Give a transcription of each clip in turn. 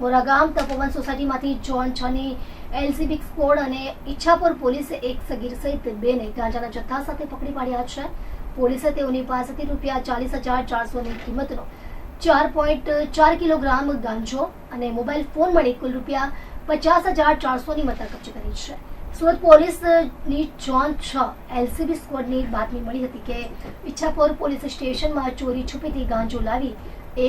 મોરાગામ તપોવન સોસાયટીમાંથી જોન છની LCB squad અને ઈચ્છાપુર પોલીસે એક સગીર સહિત બેને ગાંજાના જથ્થા સાથે પકડી પાડ્યા છે. પોલીસે તેઓની પાસેથી રૂપિયા ચાલીસ હજાર ચારસોની કિંમતનો ચાર પોઈન્ટ ચાર કિલોગ્રામ ગાંજો અને મોબાઈલ ફોન મળી કુલ રૂપિયા પચાસ હજાર ચારસોની મત્તા કબજે કરી છે. સુરત પોલીસની જોન છ એલસીબી સ્કોડની બાતમી મળી હતી કે ઈચ્છાપુર પોલીસ સ્ટેશનમાં ચોરી છુપીથી ગાંજો લાવી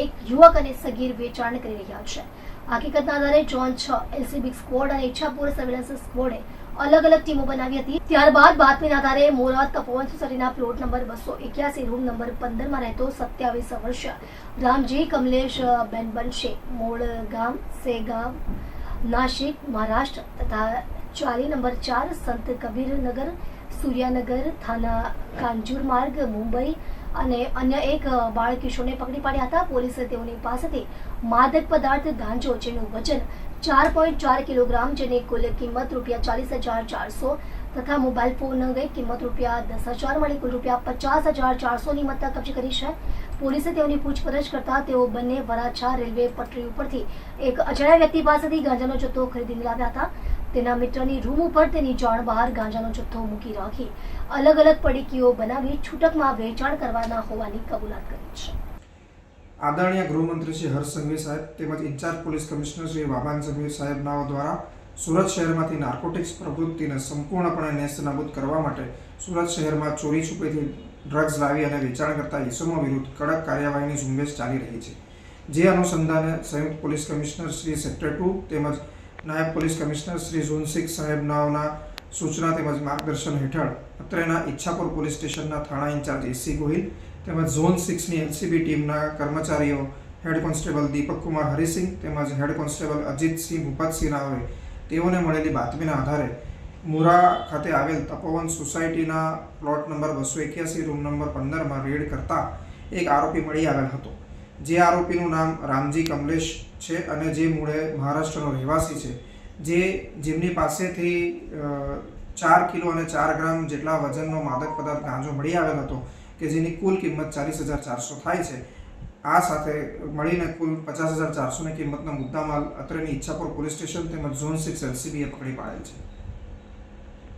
એક યુવક અને સગીર વેચાણ કરી રહ્યા છે. હકીકતના આધારે જોન છ એલસીબી સ્કવોડ અને ઈચ્છાપુર સર્વેલન્સ સ્કવોડે અલગ અલગ ટીમો બનાવી હતી. ત્યારબાદ બાતમીના આધારે મોરા તપોવન સોસાયટીના પ્લોટ નંબર બસો એક્યાસી રૂમ નંબર પંદરમાં રહેતો સત્યાવીસ વર્ષ રામજી કમલેશ બેન બનશે. મૂળ ગામ, સેગામ નાશિક મહારાષ્ટ્ર તથા ચાલી નંબર ચાર, સંત કબીરનગર સૂર્યાનગર થાના કાંજુર માર્ગ, મુંબઈ અને અન્ય એક બાળ કિશોરને પકડી પાડ્યા હતા. પોલીસે તેઓની પાસેથી માદક પદાર્થ, ગાંજો જેનું વજન ચાર પોઈન્ટ ચાર કિલોગ્રામ, જેની કુલ કિંમત રૂપિયા ચાલીસ હજાર ચારસો તથા મોબાઈલ ફોન ગઈ કિંમત રૂપિયા દસ હજાર મળી કુલ રૂપિયા પચાસ હજાર ચારસોની મત્તા કબજે કરી છે. પોલીસે તેઓની પૂછપરછ કરતા તેઓ બંને વરાછા રેલવે પટરી ઉપરથી એક અજાણ્યા વ્યક્તિ પાસેથી ગાંજાનો જથ્થો ખરીદીને લાવ્યા હતા. તેના મિત્રની રૂમ ઉપર તેની જાણ બહાર ગાંજાનો જથ્થો મૂકી રાખી અલગ અલગ પડીકીઓ બનાવી છૂટકમાં વેચાણ કરવાના હોવાની કબૂલાત કરી છે. આદરણીય ગૃહમંત્રી શ્રી હર્ષ સંઘવી સાહેબ તેમજ ઇન્ચાર્જ પોલીસ કમિશનર શ્રી વાબાન સંઘવી સાહેબનાઓ દ્વારા સુરત શહેરમાંથી નાર્કોટિક્સ પ્રવૃત્તિને સંપૂર્ણપણે નેસ્તનાબૂદ કરવા માટે સુરત શહેરમાં ચોરી છુપેથી ડ્રગ્સ લાવી અને વેચાણ કરતા ઈસમો વિરુદ્ધ કડક કાર્યવાહીની ઝુંબેશ ચાલી રહી છે. જે અનુસંધાને સંયુક્ત police commissioner Shri sector two તેમજ નાયબ police commissioner Shri zone six સાહેબનાઓના સૂચના તેમજ માર્ગદર્શન હેઠળ અત્રેના ઈચ્છાપુર પોલીસ સ્ટેશનના થાણા ઇન્ચાર્જ એસી ગોહિલ તેમજ ઝોન સિક્સની એલસીબી ટીમના કર્મચારીઓ હેડ કોન્સ્ટેબલ દીપક કુમાર હરિસિંહ તેમજ હેડ કોન્સ્ટેબલ અજીતસિંહ ભૂપતસિંહ નાઓએ તેઓને મળેલી બાતમીના આધારે મુરા ખાતે આવેલ તપોવન સોસાયટીના પ્લોટ નંબર બસો એક્યાસી, રૂમ નંબર પંદરમાં રેડ કરતા એક આરોપી મળી આવેલ હતો. જે આરોપીનું નામ રામજી કમલેશ છે અને જે મૂળે મહારાષ્ટ્રનો રહેવાસી છે, જે જેમની પાસેથી ચાર કિલો અને ચાર ગ્રામ જેટલા વજનનો માદક પદાર્થ ગાંજો મળી આવેલ હતો કે જેની કુલ કિંમત ચાલીસ હજાર ચારસો થાય છે. આ સાથે મળીને કુલ પચાસ હજાર ચારસોની કિંમતના મુદ્દામાલ અત્રેની ઈચ્છાપુર પોલીસ સ્ટેશન તેમજ ઝોન સિક્સ એલસીબીએ પકડી પાડેલ છે.